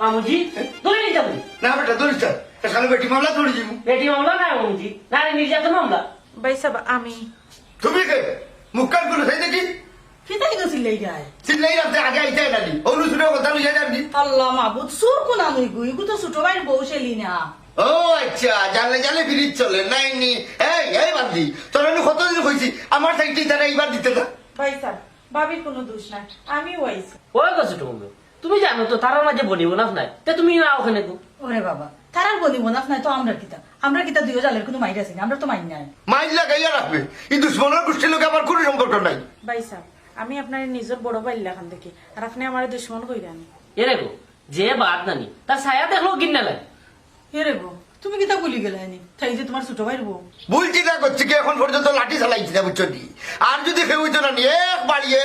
মামুজি ধরে নিতে বলি না বেটা ধরিস তো বেটি মামলা ধরে দিব বেটি মামলা না মামুজি নারী নির্যাতন মামলা। ভাই সাহেব আমি। তুমি কে? মুখ কান করে সেই দেখি কিতা কিতা চিল্লাই যায়। চিল্লাই রাখতে আগে আইতে নানি অনুসূনের কথা লইয়া যাবি আল্লাহ মাহবুদ সুর কোন আমি গুই গু তো ছোট ভাইয়ের বউ শেলি না। ও আচ্ছা জানলে জানলে ফিরিজ চলে। নাই নি এই এই বান্দি তোর আমি কতদিন কইছি? আমার সাইডে তারা এইবার দিতে না ভাই ভাবির কোনো দোষ নাই। আমি ওই গেছো তুমি তুমি জানো তো তারার মাঝে বনিব না নাই। তে তুমি না ওখানে গো। ওরে বাবা তারার বলি বোনাফ নাই তো আমরা কিতা? আমরা কিতা দুইও জালের কোনো মাইর আছি আমরা তো মাইর নাই। মাইল লাগাইয়া রাখবে। এই দুশ্মনের গোষ্ঠীর লোক আমার কোনো সম্পর্ক নাই। ভাই সাহেব আমি আপনার নিজের বড় ভাই লেখান দেখি আর আপনি আমার দুশ্মন কইরানি। এরে গো যে বাদ নানি তার ছায়া দেখল কিনে লাগে। এরে বউ তুমি কিতা বলি গেলে নি তাই যে তোমার ছোট ভাইয়ের বউ। ভুলছি না করছি কি এখন পর্যন্ত লাঠি চালাইছি না বুঝছ নি? আর যদি কেউ হইতো না নি এক বাড়িয়ে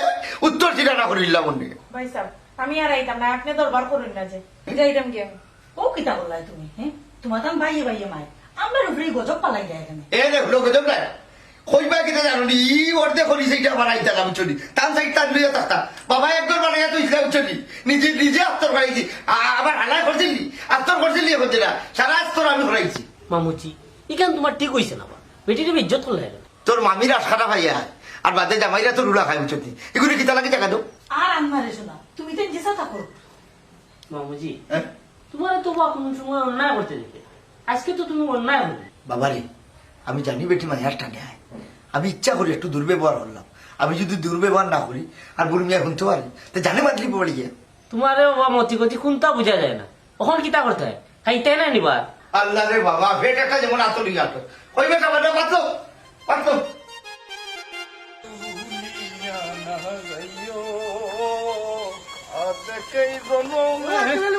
উত্তর ঠিকানা করিলাম মনে ভাই সাহেব আমি আর আইতাম না আপনি দরবার করুন না যে। যাইতাম কি আমি? ও কিতা বললাই তুমি হ্যাঁ তোমার তাম ভাইয়ে ভাইয়ে মায় আমরা উপরে গজব পালাই যায় এখানে। এ রে লোক গজব না কইবা কিনা জানো নি? ই অর্ধেক করি সেইটা বানাইতে বুঝছ নি তান সাইড তান লইয়া থাকতা বাবা একবার বানাইয়া তুই ইসলাম নি নিজে নিজে আস্তর আ- আবার হালাই করছিলি? আস্তর করছিলি এখন না সারা আস্তর আমি করাইছি মামুজি ইখান তোমার ঠিক হইছে না বা? বেটি তুমি ইজ্জত করলে তোর মামির আশাটা ভাইয়া আর বাদে জামাইরা তোর রুলা খাই নি এগুলো কিতা লাগে জায়গা দাও আর আনমারে শোনা। তুমি তো যেসা থাকো। মামুজি হ্যাঁ? তোমার তো বা কোন সময় অন্যায় করতে দেখে। আজকে তো তুমি অন্যায় হবে বাবারে আমি জানি বেটি মাইয়ার টানে আয় আমি ইচ্ছা করি একটু দুর্ব্যবহার করলাম। আমি যদি দুর্ব্যবহার না করি আর বুড়ি মিয়া শুনতে পারি তো জানে মাতলি পড়ে গিয়ে তোমার বাবা মতি গতি কোনটা বোঝা যায় না। ওখান কিতা করতে হয়? খাইতে না নিবা আল্লাহ রে বাবা পেট একটা যেমন আতলি আত ওই বেটা বাবা পাতো পাতো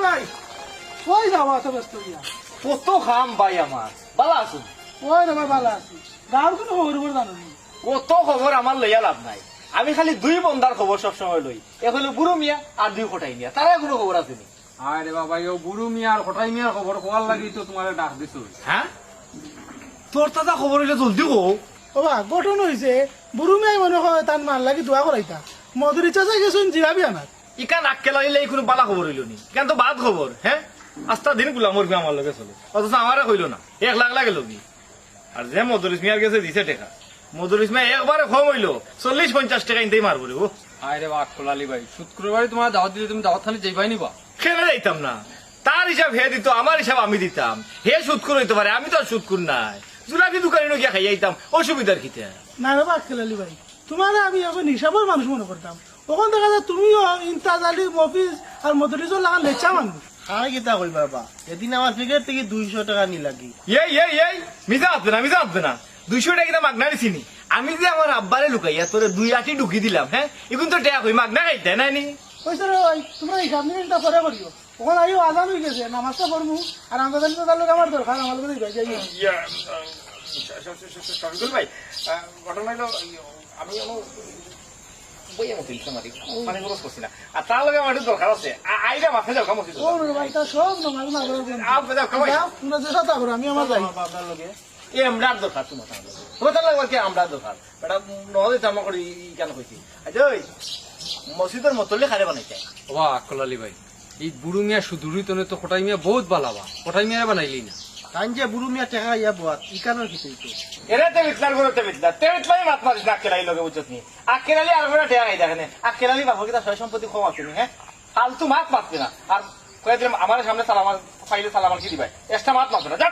ভাই কই যাওয়া এত ব্যস্ত গিয়া কত খাম ভাই আমার। ভালো আছেন ওই রে ভাই ভালো আছি। গাঁর কোনো খবর খবর জানো নি? কত খবর আমার লইয়া লাভ নাই। আমি খালি দুই বন্দার খবর সবসময় লই। এক হলো বুড়ো মিয়া আর দুই কোটাই মিয়া। তারা কোনো খবর আছে নি? আরে বাবা ইও বুড়ু মিয়ার কটাই মিয়ার খবর কোয়ার লাগি তো তোমার ডাক দিছো? হ্যাঁ? তোর দাদা খবর হইলে জলদি কো ওবা গঠন হয়েছে বুড়ু মেয়ে মনে হয় তার মার লাগি দোয়া করাইতা। মধুরি চাচা গেছুন জিরাবি আনার ইকান আক্কেল আইলে কোনো বালা খবর হইল নি? কেন তো বাদ খবর হ্যাঁ আস্তা দিনগুলা মরবি আমার লগে চলে। অথচ আমারে কইল না এক লাখ লাগে লগি আর যে মধুরিস মিয়ার কাছে দিছে টাকা মধুরিস মিয়া একবারে কম হইল চল্লিশ পঞ্চাশ টাকা ইনতেই মারবো রে ও। আরে বাবা কোলালি ভাই শুক্রবারে তোমার দাওয়াত দিলে তুমি দাওয়াত খালি যাইবাই নিবা। খেলে যাইতাম না। তার হিসাব হে দিত আমার হিসাব আমি দিতাম। হে সুদ করে হইতে পারে আমি তো আর সুদ করি নাই। জুলাপি দোকানে গিয়ে খাই যাইতাম অসুবিধার খিতে। না রে বা ভাই তোমার আমি এখন হিসাবের মানুষ মনে করতাম ওখান দেখা যায় তুমিও ইন্তাজ আলী মফিজ আর মধুরিজর লাগান লেচা মানুষ আর কিতা কই বাবা এদিন আমার ফিগার থেকে দুইশো টাকা নি লাগি। এই এই এই মিজা আসবে না মিজা আসবে না। দুইশো টাকা কিনা মাগনা দিছিনি। আমি যে আমার আব্বারে লুকাইয়া তোরে দুই আটি ঢুকি দিলাম হ্যাঁ? এখন তো টেয়া কই মাগনা খাইতে নাই নি কইছে রে ভাই তোমরা হিসাব নিকাশটা পরে করিও। ওখানে আইও আজান হয়ে গেছে নামাজটা পড়মু আর আমরা জানি তো তার লোক আমার দরকার আমার লোক যাই যাই শফিকুল ভাই ঘটনা হলো আমি বইয়া মতো ইচ্ছা মারি মানে খরচ করছি না আর তার লগে আমার একটু দরকার আছে। আ- আইরা মাথায় যাও কামড় ও রে ভাই তা সব নমাজ না করে আপ যাও কামাই তোমরা যে সাথে করো আমি আমার যাই। আপনার লগে এ আমরার দরকার তোমার তোমার তার লাগবে কি আমরার দরকার এটা নহলে জামা করি ই কেন কইছি আজ ওই মসজিদের মতলে খারে বানাইছে কোলালি ভাই। এই বুড়ু মিয়া তো কটাই মিয়া বহুত বালাবা। কটাই মিয়া বানাইলি না। যে বুড়ু মিয়া টাকা ইয়া বাত ইকানোর কিছু তো। এরা তে বিতলার করে তে বিতলা তে বিতলাই মাত মারিস না আকেলাই লগে বুঝছত নি? আকেলালি আর করে টেয়া গাই দেখেন আকেলালি বাপর কিতা সয় সম্পত্তি কম আছে নি হ্যাঁ ফালতু মাত মারবে না। আর কয়ে দিলাম, আমার সামনে সালামান ফাইলে সালামান কি দিবাই এক্সট্রা মাত মারবে না। যা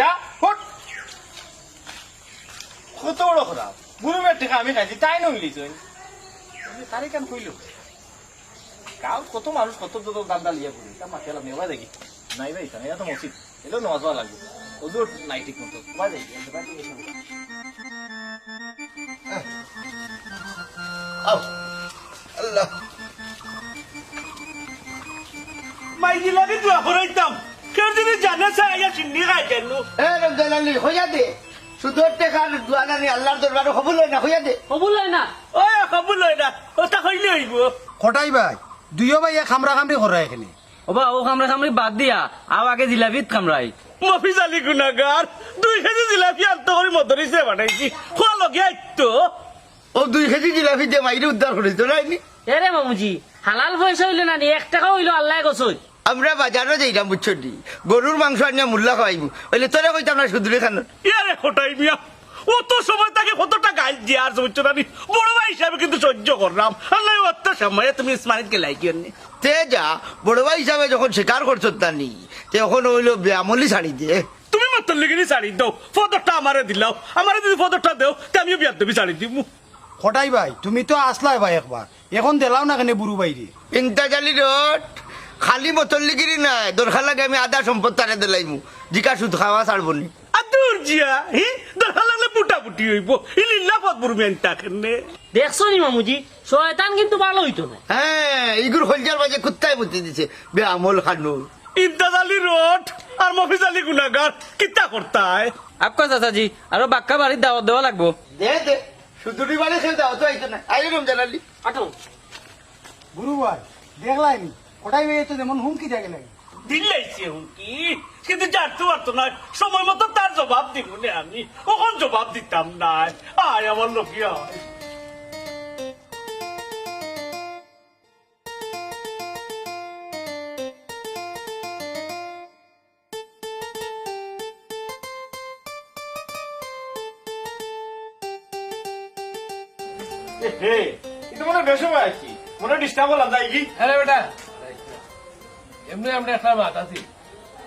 যা, ফুট। কত বড় খারাপ বুড়ো মেয়ের টেকা আমি খাইছি, তাই নইলি তুই তারে কেন কইল? গাঁৱত কত মানুষ কত যত দান্দা লিয়া করি? তা মাকে লাভ দেখি। নাই ভাই এটা তো মসজিদ এলেও নামাজ পড়া লাগবে। ওদের নাই ঠিক মতো আল্লাহ। মাইজিলাকে দোয়া করাইতাম কেউ যদি জানে চাইয়া চিন্নি খাই কেন? এ রমজান আলী হইয়া দে। সুদর টাকা দুয়ানানি আল্লাহর দরবারে কবুল হয় না হইয়া দে। কবুলাই না? ও কবুল হয় না। ওটা কইলে হইব। কটাই ভাই? দুইও ভাই খামরা খামরি করে এখানে। ওবা ও কামড়া কামড়ি বাদ দিয়া আও আগে জিলাপিত কামড়াই মফিজ আলী গুনাগার দুই কেজি জিলাপি আনতে করে মদরিসে বানাইছি। খোয়া লগে আইতো ও দুই কেজি জিলাপি দিয়ে মাইরে উদ্ধার করিস তো নাইনি এরে মামুজি হালাল পয়সা হইলে না নি? এক টাকা হইল আল্লাহ গছই আমরা বাজারও যাইলাম বুঝছ নি? গরুর মাংস আনিয়া মূল্য খাওয়াইবো ওইলে তোরা কইতাম না সুদুরি খানো ইয়ারে খোটাই মিয়া ও তো সময় দিয়ে আর না নি? বড় ভাই হিসাবে কিন্তু সহ্য করলাম। আল্লাহ অত সময় তুমি ইসমাইলকে লাইকি নি তে যা বড় ভাই হিসাবে যখন স্বীকার করছ তা নি তখন হইল ব্যামলি ছাড়ি দিয়ে তুমি মাত্র লেগে ছাড়ি দাও ফদরটা আমারে দিলাও আমারে যদি ফদরটা দেও তে আমিও বিয়ার দেবি ছাড়ি দিব হঠাই ভাই তুমি তো আসলাই ভাই একবার। এখন দেলাও না কেন বুড়ু বাইরে ইন্তাজালি রোড খালি বোতলিগিরি নাই দরকার লাগে আমি আধা সম্পদ তারে দিলাইমু জিকা সুদ খাওয়া ছাড়বো নি আদুর জিয়া হি দেখা লাগলে পুটা হইব ইলিল্লা পদ বুরবেন তাকেনে দেখছ নি মামুজি? শয়তান কিন্তু ভালো হইতো না। হ্যাঁ ইগুর হলজার মাঝে কুত্তায় বুদ্ধি দিছে। বেআমল খানুর ইন্দাজালি রোড আর মফিজ আলী গুনাগার কিতা করতায়? আপকা চাচাজি আরও বাক্কা বাড়ির দাওয়াত দেওয়া লাগবো। দে দে। সুদুরি বাড়ি খেয়ে দাও তো আইতো না। আইলে রমজান আলী আটো। বুড়ু ভাই দেখলাইনি। হঠাই ভাই তো যেমন হুমকি দেখে লাগে। দিল্লাইছে হুমকি। কিন্তু জানতে পারতো না সময় মতো তার জবাব দিব না আমি। কখন জবাব দিতাম না। আয় আমার লোকিয়া হে এটা মনে বেশ আছি মনে ডিস্টার্ব হলাম যাই কি? আরে বেটা। এমনি আমরা একটা মাত আছি।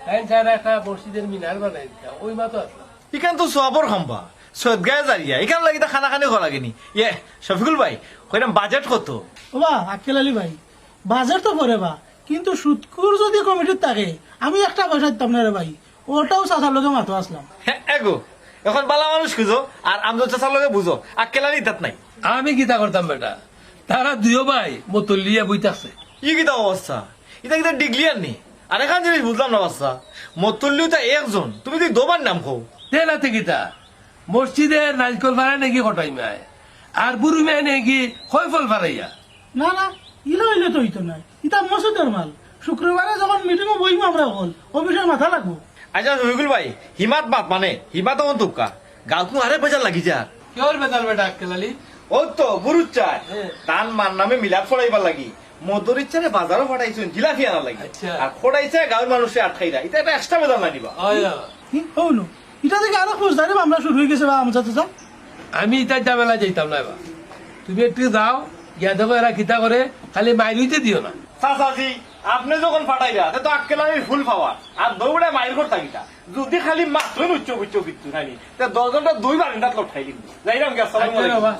তাই একটা মসজিদের মিনার বানাই দিতাম ওই মাতো আসলাম ইখান তো সবর খাম্বা সৈয়দ গায়ে জারিয়া এখান লাগি খানা খানি করা লাগেনি। ইয়ে শফিকুল ভাই কইলাম বাজেট কত? বাবা আক্কেল আলী ভাই বাজার তো পরে বা কিন্তু সুৎকুর যদি কমিটির থাকে আমি একটা পয়সা দিতাম না রে ভাই। ওটাও চাচার লোকে মাতো আসলাম এগো এখন বালা মানুষ খুঁজো আর আমজো চাচার লগে বুঝো আর কেলানি তাত নাই। আমি কিতা করতাম বেটা। তারা দুয়ো ভাই মতলিয়া বইতাছে। ই কিতা অবস্থা এটা কিতা ডিগলি আননি আর এখান জিনিস বুঝলাম না বাচ্চা। মতুল্লিও তা একজন। তুমি যদি দোবার নাম খো তেলাতে কিতা মসজিদের নাজকল ভাড়া নাকি হটাই মায়? আর বুড়ু মেয়ে নাকি খয়ফল ভাড়াইয়া না না ইলো ইলে তো হইতো না। ইটা মসুদের মাল। শুক্রবারে যখন মিটিংও বইমু আমরা হল অফিসের মাথা লাগবো। আচ্ছা শফিকুল ভাই হিমাত বাত মানে হিমাত তখন তুকা গালকু আরে বেজার লাগি যা। কেউর বেতাল বেটা কেলালি ও তো গুরুর চায় তান মান নামে মিলাপ ফড়াইবার লাগি। মদর ইচ্ছারে বাজারও ফাটাইছুন জিলাপি আনার লাগি। আর ফড়াইছে গাঁয়ের মানুষে আটকাই দেয়। এটা একটা এক্সট্রা বেজার লাগিবা ও নো এটা থেকে আরও ফৌজদারি মামলা শুরু হয়ে গেছে বা আমজা চাচা আমি ইতার জামেলা যাইতাম না এবার তুমি একটু যাও গিয়া দেখো এরা কিতা করে খালি মাইরিতে দিও না। চাচাজি আপনি যখন ফাটাইলা তো আক্কেল আমি ফুল পাওয়া আর দৌড়ে মাইল করতা গিতা যদি খালি মাত্রই উচ্চ উচ্চ কিচ্ছু খালি তা দশজনটা দুই বারিন্দাত লঠাই দিন যাইলাম সালাম আচ্ছা বাবা,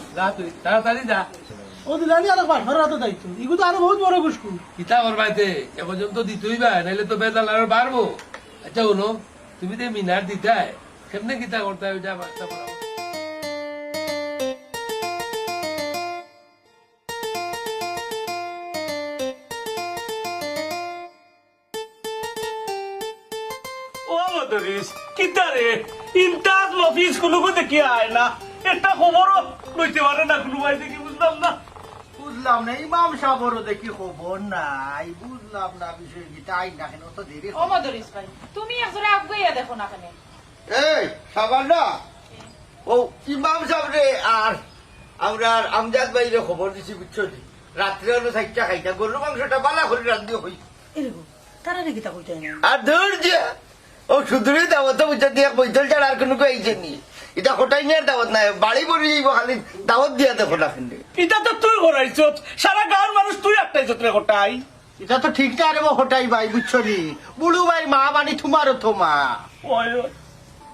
তাড়াতাড়ি যা। ও দিলানি আরও পাঠার হাতে দায়িত্ব। এগুলো তো আরও বহুত বড় ঘুষকু কিতা করবাইতে এ পর্যন্ত দিতই বা নাইলে তো বেদাল আরও বাড়বো। আচ্ছা তুমি তো মিনার দিতাই কেমনে কিতা করতে হবে যা বাচ্চা পড়াবো কোনো দেখি আয় না। একটা খবরও লইতে পারে না কোনো ভাই দেখি বুঝলাম না? বুঝলাম না ইমাম সাহেবেরও দেখি খবর নাই। বুঝলাম না বিষয় কি তাই না কেন? তো দেরি ও মদরিস ভাই তুমি একজোড়া আগাইয়া দেখো না কেন? এই সাবান না। ও ইমাম সাহেব রে আর আমরা আর আমজাদ ভাইরে খবর দিছি বুঝছ নি? রাত্রে হলো সাইটটা খাইতা গরুর মাংসটা বালা করে রান্ধি হই তারা নাকি তা কইতে না আর ধৈর্য ও শুধুই দাওয়াত বুঝছ দিয়ে বৈতল ছাড়া আর কোনো কইছে নি। এটা কোটাই নিয়ে দাওয়াত নাই বাড়ি পড়ে যাইব খালি দাওয়াত দিয়া দেখো না কিন্তু এটা তো তুই করাইছ সারা গাঁর মানুষ তুই একটাই চত্রে কটাই এটা তো ঠিক না রে হঠাই ভাই বুঝছ নি? বুড়ু ভাই মা বাড়ি তোমারও তোমা।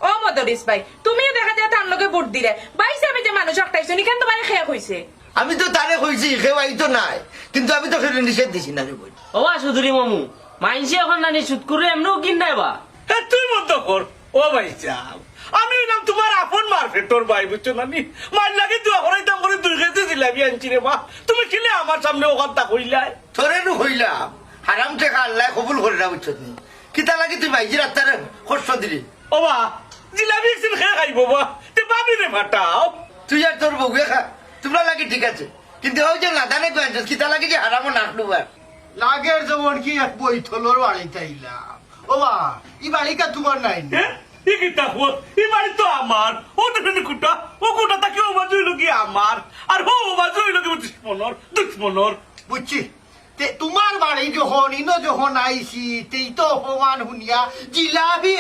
ও মদরিস ভাই তুমিও দেখা যায় তার লগে ভোট দিলে। বাইসে আমি যে মানুষ একটাইছো নিখান তোমার খেয়া হইছে আমি তো তারে কইছি কেউ আইতো নাই। কিন্তু আমি তো সেটা নিষেধ দিছি না রে বই ওবা সুধুরি মামু মাইনসি এখন নানি সুদ করে এমনিও কিনতে বা? এ, তুই বন্ধ কর। ও ভাই চাও আমি নাম তোমার আপন মারফে তোর ভাই বুঝছ না নি? মার লাগে তুই হরাইতাম করে দুই কেজি জিলাপি আনছি রে মা। তুমি কিলে আমার সামনে ওখানটা কইলাই। তোরে নু হইলাম হারাম টেকা আল্লাহ কবুল করে না বুঝছ কিতা লাগি তুই বাইজি রাত্তারে কষ্ট দিলি? ও বা জিলাপি একদিন খেয়ে খাইব বা তুই ভাবি রে ফাটাও। তুই আর তোর বউয়ে খা তোমরা লাগি ঠিক আছে। কিন্তু ওই যে কয়েছ কিতা লাগি যে হারামো নাকলু আর। লাগের যেমন কি এক বৈঠলোর বাড়িতে আইলাম। ও বা এই বাড়িটা তোমার নাই না? ই কিতা ই বাড়ি তো আমার। ও দেখেন কুটা ও কুটা তাকে ও বাজু হইল কি আমার। আর হো ও বাজু হইল কি দুশ্মনর দুশ্মনর বুঝছি। তে তোমার বাড়ি যখন ইনো যখন আইছি তেই তো অপমান শুনিয়া জিলাপি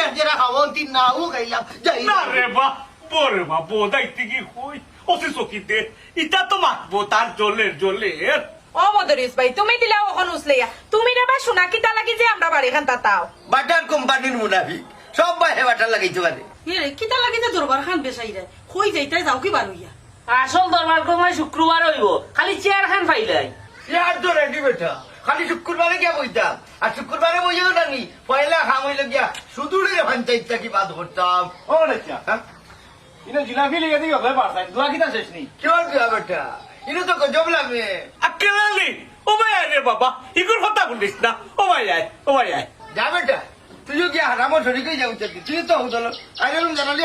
নাও খাইলাম। যাই। না রে বা বরে বা বোধাইতে কি হই অসি চকিতে ইটা তো মাতবো তার জলের জলের। ও মদরিস ভাই তুমি দিলা ওখান তুমি রে বা শোনা কিতা লাগি যে আমরা বাড়ি খান তাও বাটার কোম্পানির মুনাফিক। সব বাহে বাটার লাগাইতে পারে এ কিতা লাগে যে দরবার খান বেসাই রে কই যাইতাই যাও কি বার হইয়া আসল দরবার ক্রমে শুক্রবার হইব খালি চেয়ার খান ফাইলাই ইয়ার তো রেডি বেটা? খালি শুক্রবারে গিয়া বইতাম আর শুক্রবারে বইও না নি পয়লা খাম হইলে গিয়া সুদূরে পঞ্চায়েতটা কি বাদ করতাম? ও হ্যাঁ ইনো জিলাপি লিগে দিও ভাই পারতাই দোয়া কিতা শেষ নি? কি বলবি বেটা? ইনো তো গজব লাগে। আকেলালি ও ভাই রে বাবা ইগুর কথা বলিস না। ও ভাই আয় ও ভাই আয় যা বেটা। তুইও গিয়া হারামো শরীকে যাও চাকরি তুই তো হতো না আরে জানালি